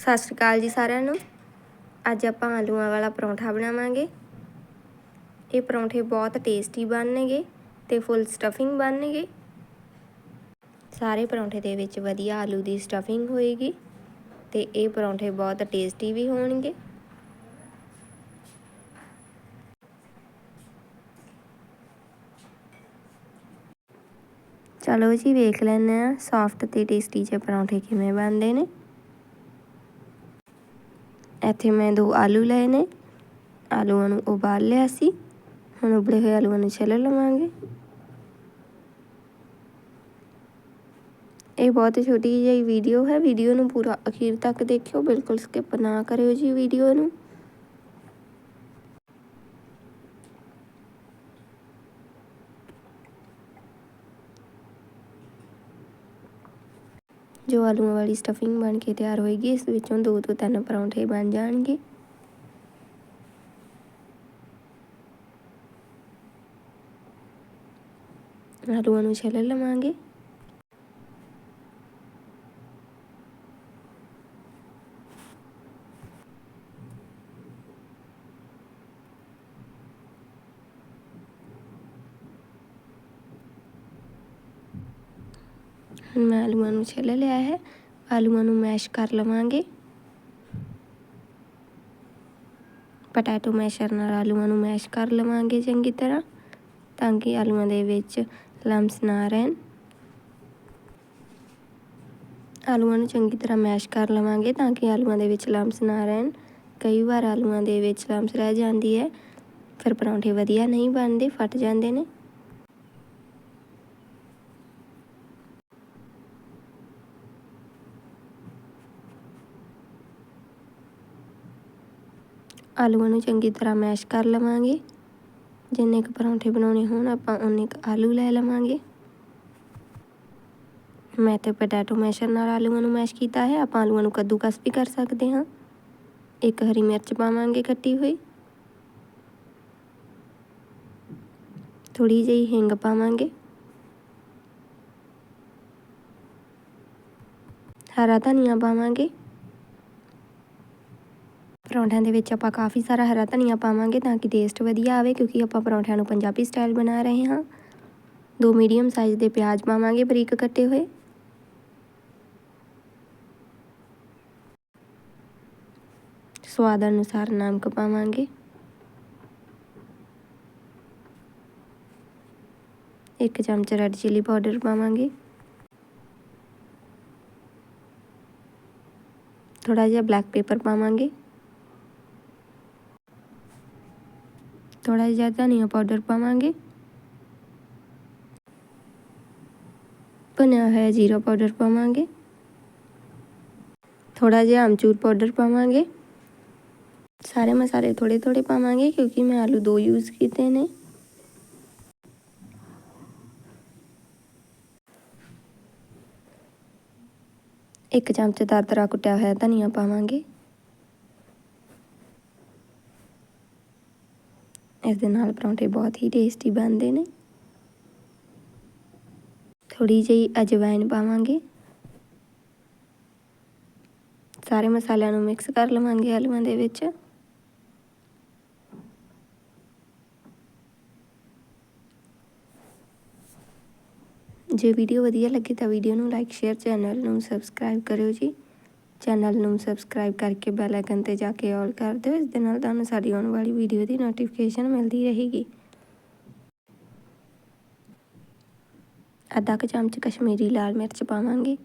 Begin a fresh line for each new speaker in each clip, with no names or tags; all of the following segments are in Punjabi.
ਸਤਿ ਸ਼੍ਰੀ ਅਕਾਲ ਜੀ ਸਾਰਿਆਂ ਨੂੰ। ਅੱਜ ਆਪਾਂ ਆਲੂਆਂ ਵਾਲਾ ਪਰੌਂਠਾ ਬਣਾਵਾਂਗੇ। ਇਹ ਪਰੌਂਠੇ ਬਹੁਤ ਟੇਸਟੀ ਬਣਨਗੇ ਤੇ ਫੁੱਲ ਸਟਫਿੰਗ ਬਣਨਗੇ। ਸਾਰੇ ਪਰੌਂਠੇ ਦੇ ਵਿੱਚ ਵਧੀਆ ਆਲੂ ਦੀ ਸਟਫਿੰਗ ਹੋਏਗੀ ਤੇ ਇਹ ਪਰੌਂਠੇ ਬਹੁਤ ਟੇਸਟੀ ਵੀ ਹੋਣਗੇ। ਚਲੋ ਜੀ ਵੇਖ ਲੈਂਦੇ ਆ ਸੌਫਟ ਤੇ ਟੇਸਟੀ ਜਿਹੇ ਪਰੌਂਠੇ ਕਿਵੇਂ ਬਣਦੇ ਨੇ। ਇੱਥੇ ਮੈਂ ਦੋ ਆਲੂ ਲਏ ਨੇ। ਆਲੂਆਂ ਨੂੰ ਉਬਾਲ ਲਿਆ ਸੀ। ਹੁਣ ਉਬਲੇ ਹੋਏ ਆਲੂਆਂ ਨੂੰ ਛਿੱਲ ਲਵਾਂਗੇ। ਇਹ ਬਹੁਤ ਛੋਟੀ ਜਿਹੀ ਵੀਡੀਓ ਹੈ। ਵੀਡੀਓ ਨੂੰ ਪੂਰਾ ਅਖੀਰ ਤੱਕ ਦੇਖਿਓ। ਬਿਲਕੁਲ ਸਕਿਪ ਨਾ ਕਰਿਓ ਜੀ ਵੀਡੀਓ ਨੂੰ। ਜੋ ਆਲੂਆਂ ਵਾਲੀ ਸਟਫਿੰਗ ਬਣ ਕੇ ਤਿਆਰ ਹੋਏਗੀ, ਇਸ ਵਿੱਚੋਂ ਦੋ ਤੋਂ ਤਿੰਨ ਪਰੌਂਠੇ ਬਣ ਜਾਣਗੇ। ਆਲੂਆਂ ਨੂੰ ਛਿੱਲ ਲਵਾਂਗੇ। ਮੈਂ ਆਲੂਆਂ ਨੂੰ ਛਿੱਲ ਲਿਆ ਹੈ ਆਲੂਆਂ ਨੂੰ ਮੈਸ਼ ਕਰ ਲਵਾਂਗੇ ਪਟੈਟੋ ਮੈਸ਼ਰ ਨਾਲ ਆਲੂਆਂ ਨੂੰ ਮੈਸ਼ ਕਰ ਲਵਾਂਗੇ ਚੰਗੀ ਤਰ੍ਹਾਂ ਤਾਂ ਕਿ ਆਲੂਆਂ ਦੇ ਵਿੱਚ ਲੰਮਸ ਨਾ ਰਹਿਣ ਆਲੂਆਂ ਨੂੰ ਚੰਗੀ ਤਰ੍ਹਾਂ ਮੈਸ਼ ਕਰ ਲਵਾਂਗੇ ਤਾਂ ਕਿ ਆਲੂਆਂ ਦੇ ਵਿੱਚ ਲੰਮਸ ਨਾ ਰਹਿਣ ਕਈ ਵਾਰ ਆਲੂਆਂ ਦੇ ਵਿੱਚ ਲੰਮਸ ਰਹਿ ਜਾਂਦੀ ਹੈ ਫਿਰ ਪਰੌਂਠੇ ਵਧੀਆ ਨਹੀਂ ਬਣਦੇ ਫਟ ਜਾਂਦੇ ਨੇ ਆਲੂਆਂ ਨੂੰ ਚੰਗੀ ਤਰ੍ਹਾਂ ਮੈਸ਼ ਕਰ ਲਵਾਂਗੇ। ਜਿੰਨੇ ਕੁ ਪਰੌਂਠੇ ਬਣਾਉਣੇ ਹੋਣ, ਆਪਾਂ ਉਨੇ ਕੁ ਆਲੂ ਲੈ ਲਵਾਂਗੇ। ਮੈਂ ਤੇ ਪੋਟੈਟੋ ਮੈਸ਼ਰ ਨਾਲ ਆਲੂਆਂ ਨੂੰ ਮੈਸ਼ ਕੀਤਾ ਹੈ। ਆਪਾਂ ਆਲੂਆਂ ਨੂੰ ਕੱਦੂਕਸ ਵੀ ਕਰ ਸਕਦੇ ਹਾਂ। ਇੱਕ ਹਰੀ ਮਿਰਚ ਪਾਵਾਂਗੇ ਕੱਟੀ ਹੋਈ। ਥੋੜੀ ਜਿਹੀ ਹਿੰਗ ਪਾਵਾਂਗੇ। ਹਰਾ ਧਨੀਆ ਪਾਵਾਂਗੇ। ਪਰੌਂਠਿਆਂ ਦੇ ਵਿੱਚ ਆਪਾਂ ਕਾਫੀ ਸਾਰਾ ਹਰਾ ਧਨੀਆ ਪਾਵਾਂਗੇ ਤਾਂ ਕਿ ਟੇਸਟ ਵਧੀਆ ਆਵੇ ਕਿਉਂਕਿ ਆਪਾਂ ਪਰੌਂਠਿਆਂ ਨੂੰ ਪੰਜਾਬੀ ਸਟਾਈਲ ਬਣਾ ਰਹੇ ਹਾਂ। ਦੋ ਮੀਡੀਅਮ ਸਾਈਜ਼ ਦੇ ਪਿਆਜ਼ ਪਾਵਾਂਗੇ ਬਰੀਕ ਕੱਟੇ ਹੋਏ। ਸਵਾਦ ਅਨੁਸਾਰ ਨਮਕ ਪਾਵਾਂਗੇ। ਇੱਕ ਚਮਚ ਰੈੱਡ ਚਿੱਲੀ ਪਾਊਡਰ ਪਾਵਾਂਗੇ। ਥੋੜਾ ਜਿਹਾ ਬਲੈਕ ਪੇਪਰ ਪਾਵਾਂਗੇ। ਥੋੜਾ ਜਿਹਾ ਧਨੀਆ ਪਾਊਡਰ ਪਾਵਾਂਗੇ ਭੁੰਨਿਆ ਹੋਇਆ ਜੀਰਾ ਪਾਊਡਰ ਪਾਵਾਂਗੇ ਥੋੜਾ ਜਿਹਾ ਅਮਚੂਰ ਪਾਊਡਰ ਪਾਵਾਂਗੇ ਸਾਰੇ ਮਸਾਲੇ ਥੋੜੇ ਥੋੜੇ ਪਾਵਾਂਗੇ ਕਿਉਂਕਿ ਮੈਂ ਆਲੂ ਦੋ ਯੂਜ਼ ਕੀਤੇ ਨੇ ਇੱਕ ਚਮਚ ਦਰਦਰਾ ਕੁੱਟਿਆ ਹੋਇਆ ਧਨੀਆ ਪਾਵਾਂਗੇ ਇਸ ਦੇ ਨਾਲ ਪਰੌਂਠੇ ਬਹੁਤ ਹੀ ਟੇਸਟੀ ਬਣਦੇ ਨੇ। ਥੋੜੀ ਜਿਹੀ ਅਜਵਾਇਨ ਪਾਵਾਂਗੇ। ਸਾਰੇ ਮਸਾਲਿਆਂ ਨੂੰ ਮਿਕਸ ਕਰ ਲਵਾਂਗੇ ਆਲੂਆਂ ਦੇ ਵਿੱਚ। ਜੇ ਵੀਡੀਓ ਵਧੀਆ ਲੱਗੇ ਤਾਂ ਵੀਡੀਓ ਨੂੰ ਲਾਈਕ ਸ਼ੇਅਰ ਚੈਨਲ ਨੂੰ ਸਬਸਕ੍ਰਾਈਬ ਕਰਿਓ ਜੀ। ਚੈਨਲ ਨੂੰ ਸਬਸਕ੍ਰਾਈਬ ਕਰਕੇ ਬੈਲ ਆਈਕਨ ਤੇ ਜਾ ਕੇ ਆਲ ਕਰ ਦਿਓ। ਇਸ ਦੇ ਨਾਲ ਤੁਹਾਨੂੰ ਸਾਡੀ ਆਉਣ ਵਾਲੀ ਵੀਡੀਓ ਦੀ ਨੋਟੀਫਿਕੇਸ਼ਨ ਮਿਲਦੀ ਰਹੇਗੀ। ਅੱਧਾ ਕੁ ਚਮਚ ਕਸ਼ਮੀਰੀ ਲਾਲ ਮਿਰਚ ਪਾਵਾਂਗੇ।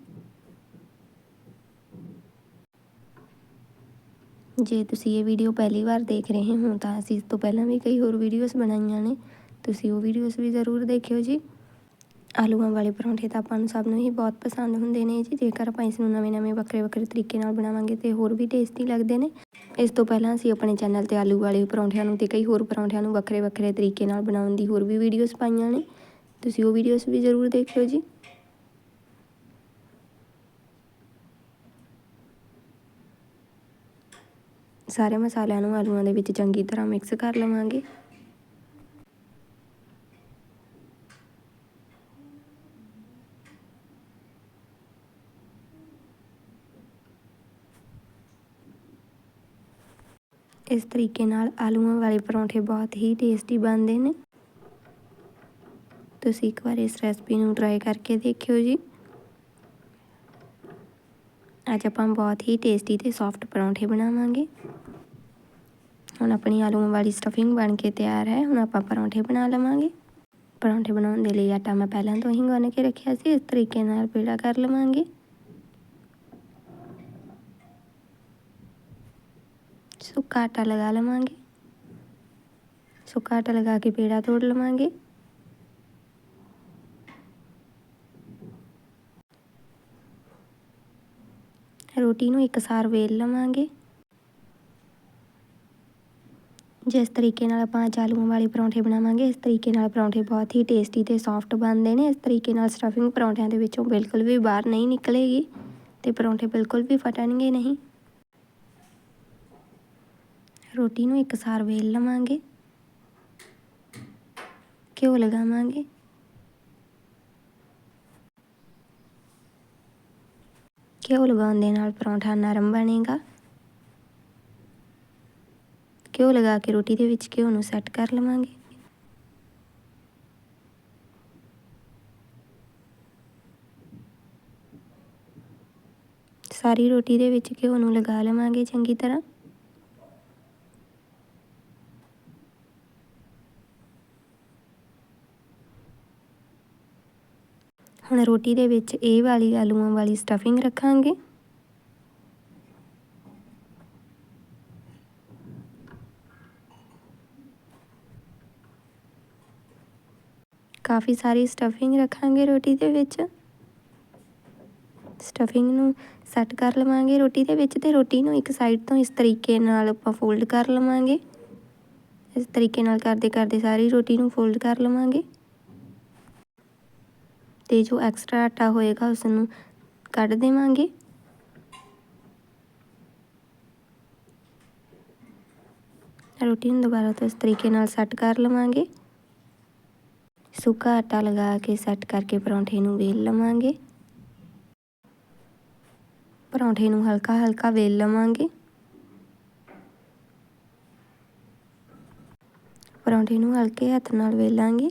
ਜੇ ਤੁਸੀਂ ਇਹ ਵੀਡੀਓ ਪਹਿਲੀ ਵਾਰ ਦੇਖ ਰਹੇ ਹੋ ਤਾਂ ਅਸੀਂ ਇਸ ਤੋਂ ਪਹਿਲਾਂ ਵੀ ਕਈ ਹੋਰ ਵੀਡੀਓਜ਼ ਬਣਾਈਆਂ ਨੇ। ਤੁਸੀਂ ਉਹ ਵੀਡੀਓਜ਼ ਵੀ ਜ਼ਰੂਰ ਦੇਖਿਓ ਜੀ। ਆਲੂਆਂ ਵਾਲੇ ਪਰੌਂਠੇ ਤਾਂ ਆਪਾਂ ਨੂੰ ਸਭ ਨੂੰ ਹੀ ਬਹੁਤ ਪਸੰਦ ਹੁੰਦੇ ਨੇ ਜੀ। ਜੇਕਰ ਆਪਾਂ ਇਸ ਨੂੰ ਨਵੇਂ-ਨਵੇਂ ਵੱਖਰੇ-ਵੱਖਰੇ ਤਰੀਕੇ ਨਾਲ ਬਣਾਵਾਂਗੇ ਤੇ ਹੋਰ ਵੀ ਟੇਸਟੀ ਲੱਗਦੇ ਨੇ। ਇਸ ਤੋਂ ਪਹਿਲਾਂ ਅਸੀਂ ਆਪਣੇ ਚੈਨਲ ਤੇ ਆਲੂ ਵਾਲੇ ਪਰੌਂਠਿਆਂ ਨੂੰ ਤੇ ਕਈ ਹੋਰ ਪਰੌਂਠਿਆਂ ਨੂੰ ਵੱਖਰੇ-ਵੱਖਰੇ ਤਰੀਕੇ ਨਾਲ ਬਣਾਉਣ ਦੀ ਹੋਰ ਵੀ ਵੀਡੀਓਜ਼ ਪਾਈਆਂ ਨੇ। ਤੁਸੀਂ ਉਹ ਵੀਡੀਓਜ਼ ਵੀ ਜ਼ਰੂਰ ਦੇਖਿਓ ਜੀ। ਸਾਰੇ ਮਸਾਲਿਆਂ ਨੂੰ ਆਲੂਆਂ ਦੇ ਵਿੱਚ ਚੰਗੀ ਤਰ੍ਹਾਂ ਮਿਕਸ ਕਰ ਲਵਾਂਗੇ। ਇਸ ਤਰੀਕੇ ਨਾਲ ਆਲੂਆਂ ਵਾਲੇ ਪਰੌਂਠੇ ਬਹੁਤ ਹੀ ਟੇਸਟੀ ਬਣਦੇ ਨੇ। ਤੁਸੀਂ ਇੱਕ ਵਾਰ ਇਸ ਰੈਸਪੀ ਨੂੰ ਟਰਾਈ ਕਰਕੇ ਦੇਖਿਓ ਜੀ। ਅੱਜ ਆਪਾਂ ਬਹੁਤ ਹੀ ਟੇਸਟੀ ਤੇ ਸੌਫਟ ਪਰੌਂਠੇ ਬਣਾਵਾਂਗੇ। ਹੁਣ ਆਪਣੀ ਆਲੂਆਂ ਵਾਲੀ ਸਟਫਿੰਗ ਬਣ ਕੇ ਤਿਆਰ ਹੈ, ਹੁਣ ਆਪਾਂ ਪਰੌਂਠੇ ਬਣਾ ਲਵਾਂਗੇ। ਪਰੌਂਠੇ ਬਣਾਉਣ ਦੇ ਲਈ ਆਟਾ ਮੈਂ ਪਹਿਲਾਂ ਤੋਂ ਹੀ ਗੁੰਨ ਕੇ ਰੱਖਿਆ ਸੀ, ਇਸ ਤਰੀਕੇ ਨਾਲ ਪੇੜਾ ਕਰ ਲਵਾਂਗੇ। ਸੁੱਕਾ ਆਟਾ ਲਗਾ ਲਵਾਂਗੇ। ਸੁੱਕਾ ਆਟਾ ਲਗਾ ਕੇ ਪੇੜਾ ਤੋੜ ਲਵਾਂਗੇ। ਰੋਟੀ ਨੂੰ ਇੱਕਸਾਰ ਵੇਲ ਲਵਾਂਗੇ। ਜਿਸ ਤਰੀਕੇ ਨਾਲ ਆਪਾਂ ਅੱਜ ਆਲੂਆਂ ਵਾਲੇ ਪਰੌਂਠੇ ਬਣਾਵਾਂਗੇ, ਇਸ ਤਰੀਕੇ ਨਾਲ ਪਰੌਂਠੇ ਬਹੁਤ ਹੀ ਟੇਸਟੀ ਤੇ ਸੌਫਟ ਬਣਦੇ ਨੇ। ਇਸ ਤਰੀਕੇ ਨਾਲ ਸਟਫਿੰਗ ਪਰੌਂਠਿਆਂ ਦੇ ਵਿੱਚੋਂ ਬਿਲਕੁਲ ਵੀ ਬਾਹਰ ਨਹੀਂ ਨਿਕਲੇਗੀ ਤੇ ਪਰੌਂਠੇ ਬਿਲਕੁਲ ਵੀ ਫਟਣਗੇ ਨਹੀਂ। ਰੋਟੀ ਨੂੰ ਇੱਕਸਾਰ ਵੇਲ ਲਵਾਂਗੇ। ਘਿਓ ਲਗਾਵਾਂਗੇ। ਘਿਓ ਲਗਾਉਣ ਦੇ ਨਾਲ ਪਰੌਂਠਾ ਨਰਮ ਬਣੇਗਾ। ਘਿਓ ਲਗਾ ਕੇ ਰੋਟੀ ਦੇ ਵਿੱਚ ਘਿਓ ਨੂੰ ਸੈੱਟ ਕਰ ਲਵਾਂਗੇ। ਸਾਰੀ ਰੋਟੀ ਦੇ ਵਿੱਚ ਘਿਓ ਨੂੰ ਲਗਾ ਲਵਾਂਗੇ ਚੰਗੀ ਤਰ੍ਹਾਂ। ਹੁਣ ਰੋਟੀ ਦੇ ਵਿੱਚ ਇਹ ਵਾਲੀ ਆਲੂਆਂ ਵਾਲੀ ਸਟਫਿੰਗ ਰੱਖਾਂਗੇ। ਕਾਫੀ ਸਾਰੀ ਸਟਫਿੰਗ ਰੱਖਾਂਗੇ ਰੋਟੀ ਦੇ ਵਿੱਚ। ਸਟਫਿੰਗ ਨੂੰ ਸੈੱਟ ਕਰ ਲਵਾਂਗੇ ਰੋਟੀ ਦੇ ਵਿੱਚ ਤੇ ਰੋਟੀ ਨੂੰ ਇੱਕ ਸਾਈਡ ਤੋਂ ਇਸ ਤਰੀਕੇ ਨਾਲ ਆਪਾਂ ਫੋਲਡ ਕਰ ਲਵਾਂਗੇ। ਇਸ ਤਰੀਕੇ ਨਾਲ ਕਰਦੇ ਕਰਦੇ ਸਾਰੀ ਰੋਟੀ ਨੂੰ ਫੋਲਡ ਕਰ ਲਵਾਂਗੇ। ਤੇ ਜੋ ਐਕਸਟਰਾ ਆਟਾ ਹੋਏਗਾ ਉਸ ਨੂੰ ਕੱਢ ਦੇਵਾਂਗੇ। ਰੋਟੀ ਨੂੰ ਦੁਬਾਰਾ ਤੋਂ ਇਸ ਤਰੀਕੇ ਨਾਲ ਸੈੱਟ ਕਰ ਲਵਾਂਗੇ। ਸੁੱਕਾ ਆਟਾ ਲਗਾ ਕੇ ਸੈੱਟ ਕਰਕੇ ਪਰੌਂਠੇ ਨੂੰ ਵੇਲ ਲਵਾਂਗੇ। ਪਰੌਂਠੇ ਨੂੰ ਹਲਕਾ ਹਲਕਾ ਵੇਲ ਲਵਾਂਗੇ। ਪਰੌਂਠੇ ਨੂੰ ਹਲਕੇ ਹੱਥ ਨਾਲ ਵੇਲਾਂਗੇ।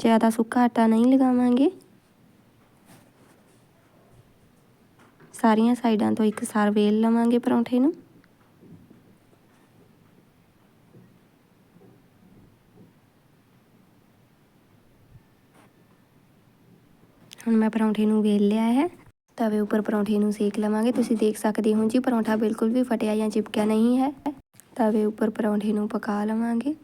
ਜ਼ਿਆਦਾ ਸੁੱਕਾ ਆਟਾ ਨਹੀਂ ਲਗਾਵਾਂਗੇ। ਸਾਰੀਆਂ ਸਾਈਡਾਂ ਤੋਂ ਇੱਕ ਸਾਰ ਵੇਲ ਲਵਾਂਗੇ ਪਰੌਂਠੇ ਨੂੰ। ਹੁਣ ਮੈਂ ਪਰੌਂਠੇ ਨੂੰ ਵੇਲ ਲਿਆ ਹੈ। ਤਵੇ ਉੱਪਰ ਪਰੌਂਠੇ ਨੂੰ ਸੇਕ ਲਵਾਂਗੇ। ਤੁਸੀਂ ਦੇਖ ਸਕਦੇ ਹੋ ਜੀ, ਪਰੌਂਠਾ ਬਿਲਕੁਲ ਵੀ ਫਟਿਆ ਜਾਂ ਚਿਪਕਿਆ ਨਹੀਂ ਹੈ। ਤਵੇ ਉੱਪਰ ਪਰੌਂਠੇ ਨੂੰ ਪਕਾ ਲਵਾਂਗੇ।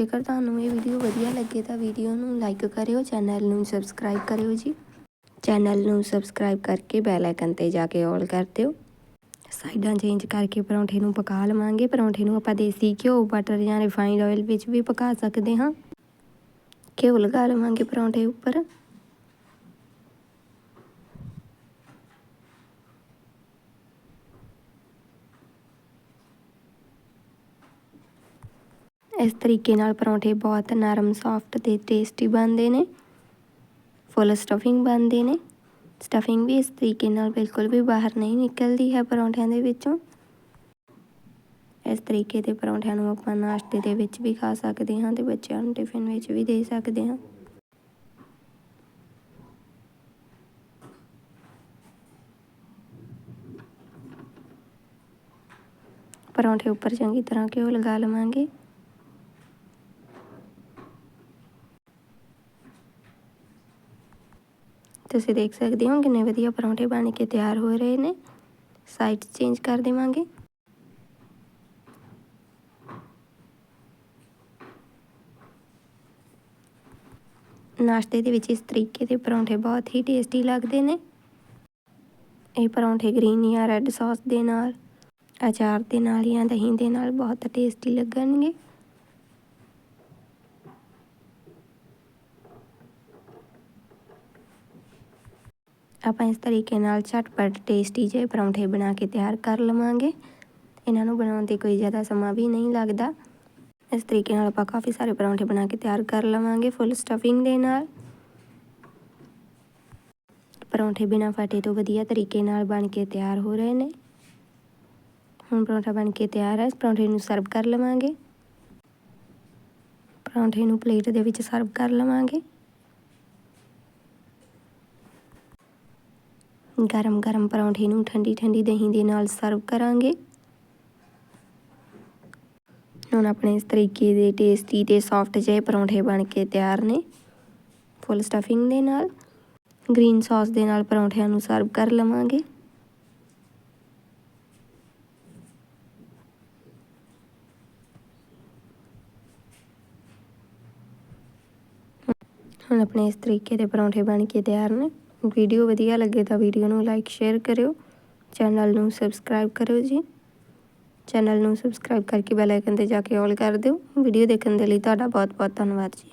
ਜੇਕਰ ਤੁਹਾਨੂੰ ਇਹ ਵੀਡੀਓ ਵਧੀਆ ਲੱਗੇ ਤਾਂ ਵੀਡੀਓ ਨੂੰ ਲਾਈਕ ਕਰਿਓ ਚੈਨਲ ਨੂੰ ਸਬਸਕ੍ਰਾਈਬ ਕਰਿਓ ਜੀ। ਚੈਨਲ ਨੂੰ ਸਬਸਕ੍ਰਾਈਬ ਕਰਕੇ ਬੈਲ ਆਈਕਨ ਤੇ ਜਾ ਕੇ ਆਲ ਕਰ ਦਿਓ। ਸਾਈਡਾਂ ਚੇਂਜ ਕਰਕੇ ਪਰੌਂਠੇ ਨੂੰ ਪਕਾ ਲਵਾਂਗੇ। ਪਰੌਂਠੇ ਨੂੰ ਆਪਾਂ ਦੇਸੀ ਘਿਓ ਬਟਰ ਜਾਂ ਰਿਫਾਈਨਡ ਆਇਲ ਵਿੱਚ ਵੀ ਪਕਾ ਸਕਦੇ ਹਾਂ। ਘਿਓ ਲਗਾ ਲਵਾਂਗੇ ਪਰੌਂਠੇ ਉੱਪਰ। ਇਸ ਤਰੀਕੇ ਨਾਲ ਪਰੌਂਠੇ ਬਹੁਤ ਨਰਮ ਸੌਫਟ ਤੇ ਟੇਸਟੀ ਬਣਦੇ ਨੇ। ਫੁੱਲ ਸਟਫਿੰਗ ਬਣਦੇ ਨੇ। ਸਟਫਿੰਗ ਵੀ ਇਸ ਤਰੀਕੇ ਨਾਲ ਬਿਲਕੁਲ ਵੀ ਬਾਹਰ ਨਹੀਂ ਨਿਕਲਦੀ ਹੈ ਪਰੌਂਠਿਆਂ ਦੇ ਵਿੱਚੋਂ। ਇਸ ਤਰੀਕੇ ਦੇ ਪਰੌਂਠਿਆਂ ਨੂੰ ਆਪਾਂ ਨਾਸ਼ਤੇ ਦੇ ਵਿੱਚ ਵੀ ਖਾ ਸਕਦੇ ਹਾਂ ਤੇ ਬੱਚਿਆਂ ਨੂੰ ਟਿਫਿਨ ਵਿੱਚ ਵੀ ਦੇ ਸਕਦੇ ਹਾਂ। ਪਰੌਂਠੇ ਉੱਪਰ ਚੰਗੀ ਤਰ੍ਹਾਂ ਘਿਓ ਲਗਾ ਲਵਾਂਗੇ। ਤੁਸੀਂ ਦੇਖ ਸਕਦੇ ਹੋ ਕਿੰਨੇ ਵਧੀਆ ਪਰੌਂਠੇ ਬਣ ਕੇ ਤਿਆਰ ਹੋ ਰਹੇ ਨੇ। ਸਾਈਡ ਚੇਂਜ ਕਰ ਦੇਵਾਂਗੇ। ਨਾਸ਼ਤੇ ਦੇ ਵਿੱਚ ਇਸ ਤਰੀਕੇ ਦੇ ਪਰੌਂਠੇ ਬਹੁਤ ਹੀ ਟੇਸਟੀ ਲੱਗਦੇ ਨੇ। ਇਹ ਪਰੌਂਠੇ ਗ੍ਰੀਨ ਜਾਂ ਰੈੱਡ ਸੌਸ ਦੇ ਨਾਲ, ਅਚਾਰ ਦੇ ਨਾਲ ਜਾਂ ਦਹੀਂ ਦੇ ਨਾਲ ਬਹੁਤ ਟੇਸਟੀ ਲੱਗਣਗੇ। ਆਪਾਂ ਇਸ ਤਰੀਕੇ ਨਾਲ ਝਟਪਟ ਟੇਸਟੀ ਜਿਹੇ ਪਰੌਂਠੇ ਬਣਾ ਕੇ ਤਿਆਰ ਕਰ ਲਵਾਂਗੇ। ਇਹਨਾਂ ਨੂੰ ਬਣਾਉਣ ਤੇ ਕੋਈ ਜ਼ਿਆਦਾ ਸਮਾਂ ਵੀ ਨਹੀਂ ਲੱਗਦਾ। ਇਸ ਤਰੀਕੇ ਨਾਲ ਆਪਾਂ ਕਾਫੀ ਸਾਰੇ ਪਰੌਂਠੇ ਬਣਾ ਕੇ ਤਿਆਰ ਕਰ ਲਵਾਂਗੇ ਫੁੱਲ ਸਟਫਿੰਗ ਦੇ ਨਾਲ। ਪਰੌਂਠੇ ਬਿਨਾਂ ਫਟੇ ਤੋਂ ਵਧੀਆ ਤਰੀਕੇ ਨਾਲ ਬਣ ਕੇ ਤਿਆਰ ਹੋ ਰਹੇ ਨੇ। ਹੁਣ ਪਰੌਂਠਾ ਬਣ ਕੇ ਤਿਆਰ ਹੈ, ਇਸ ਪਰੌਂਠੇ ਨੂੰ ਸਰਵ ਕਰ ਲਵਾਂਗੇ। ਪਰੌਂਠੇ ਨੂੰ ਪਲੇਟ ਦੇ ਵਿੱਚ ਸਰਵ ਕਰ ਲਵਾਂਗੇ। ਗਰਮ ਗਰਮ ਪਰੌਂਠੇ ਨੂੰ ਠੰਡੀ ਠੰਡੀ ਦਹੀਂ ਦੇ ਨਾਲ ਸਰਵ ਕਰਾਂਗੇ। ਹੁਣ ਆਪਣੇ ਇਸ ਤਰੀਕੇ ਦੇ ਟੇਸਟੀ ਤੇ ਸੌਫਟ ਜਿਹੇ ਪਰੌਂਠੇ ਬਣ ਕੇ ਤਿਆਰ ਨੇ ਫੁੱਲ ਸਟਫਿੰਗ ਦੇ ਨਾਲ। ਗ੍ਰੀਨ ਸੌਸ ਦੇ ਨਾਲ ਪਰੌਂਠਿਆਂ ਨੂੰ ਸਰਵ ਕਰ ਲਵਾਂਗੇ। ਹੁਣ ਆਪਣੇ ਇਸ ਤਰੀਕੇ ਦੇ ਪਰੌਂਠੇ ਬਣ ਕੇ ਤਿਆਰ ਨੇ। ਵੀਡੀਓ ਵਧੀਆ ਲੱਗੇ ਤਾਂ ਵੀਡੀਓ ਨੂੰ ਲਾਈਕ ਸ਼ੇਅਰ ਕਰਿਓ। ਚੈਨਲ ਨੂੰ ਸਬਸਕ੍ਰਾਈਬ ਕਰਿਓ ਜੀ। ਚੈਨਲ ਨੂੰ ਸਬਸਕ੍ਰਾਈਬ ਕਰਕੇ ਬੈਲ ਆਈਕਨ ਤੇ ਜਾ ਕੇ ਆਲ ਕਰ ਦਿਓ। ਵੀਡੀਓ ਦੇਖਣ ਦੇ ਲਈ ਤੁਹਾਡਾ ਬਹੁਤ ਬਹੁਤ ਧੰਨਵਾਦ ਜੀ।